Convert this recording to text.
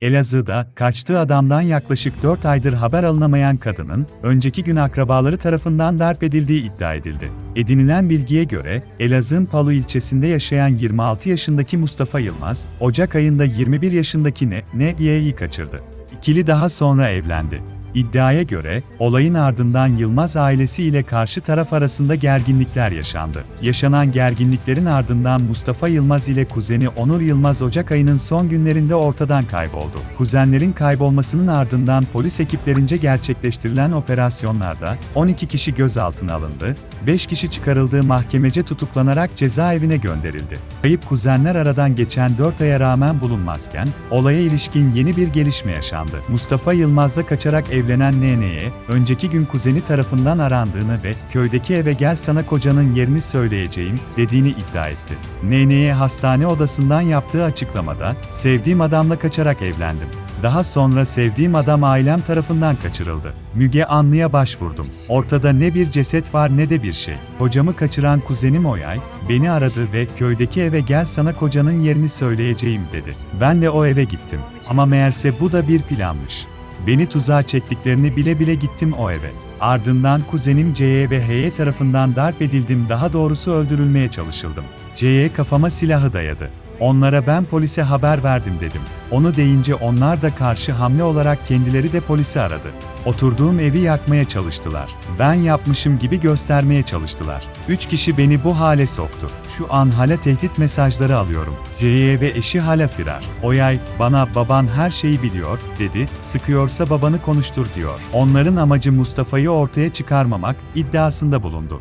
Elazığ'da kaçtığı adamdan yaklaşık 4 aydır haber alınamayan kadının önceki gün akrabaları tarafından darp edildiği iddia edildi. Edinilen bilgiye göre Elazığ'ın Palu ilçesinde yaşayan 26 yaşındaki Mustafa Yılmaz, Ocak ayında 21 yaşındaki Ne, Ne'yi kaçırdı. İkili daha sonra evlendi. İddiaya göre, olayın ardından Yılmaz ailesi ile karşı taraf arasında gerginlikler yaşandı. Yaşanan gerginliklerin ardından Mustafa Yılmaz ile kuzeni Onur Yılmaz Ocak ayının son günlerinde ortadan kayboldu. Kuzenlerin kaybolmasının ardından polis ekiplerince gerçekleştirilen operasyonlarda 12 kişi gözaltına alındı, 5 kişi çıkarıldığı mahkemece tutuklanarak cezaevine gönderildi. Kayıp kuzenler aradan geçen 4 aya rağmen bulunmazken, olaya ilişkin yeni bir gelişme yaşandı. Mustafa Yılmaz'la kaçarak evlenen NN'ye, önceki gün kuzeni tarafından arandığını ve köydeki eve gel sana kocanın yerini söyleyeceğim dediğini iddia etti. NN'ye hastane odasından yaptığı açıklamada, sevdiğim adamla kaçarak evlendim. Daha sonra sevdiğim adam ailem tarafından kaçırıldı. Müge Anlı'ya başvurdum. Ortada ne bir ceset var ne de bir şey. Kocamı kaçıran kuzenim Oyay, beni aradı ve köydeki eve gel sana kocanın yerini söyleyeceğim dedi. Ben de o eve gittim. Ama meğerse bu da bir planmış. Beni tuzağa çektiklerini bile bile gittim o eve. Ardından kuzenim C'ye ve H'ye tarafından darp edildim daha doğrusu öldürülmeye çalışıldım. C'ye kafama silahı dayadı. Onlara ben polise haber verdim dedim. Onu deyince onlar da karşı hamle olarak kendileri de polisi aradı. Oturduğum evi yakmaya çalıştılar. Ben yapmışım gibi göstermeye çalıştılar. Üç kişi beni bu hale soktu. Şu an hala tehdit mesajları alıyorum. C'ye ve eşi hala firar. Oyay, bana baban her şeyi biliyor, dedi, sıkıyorsa babanı konuştur diyor. Onların amacı Mustafa'yı ortaya çıkarmamak iddiasında bulundu.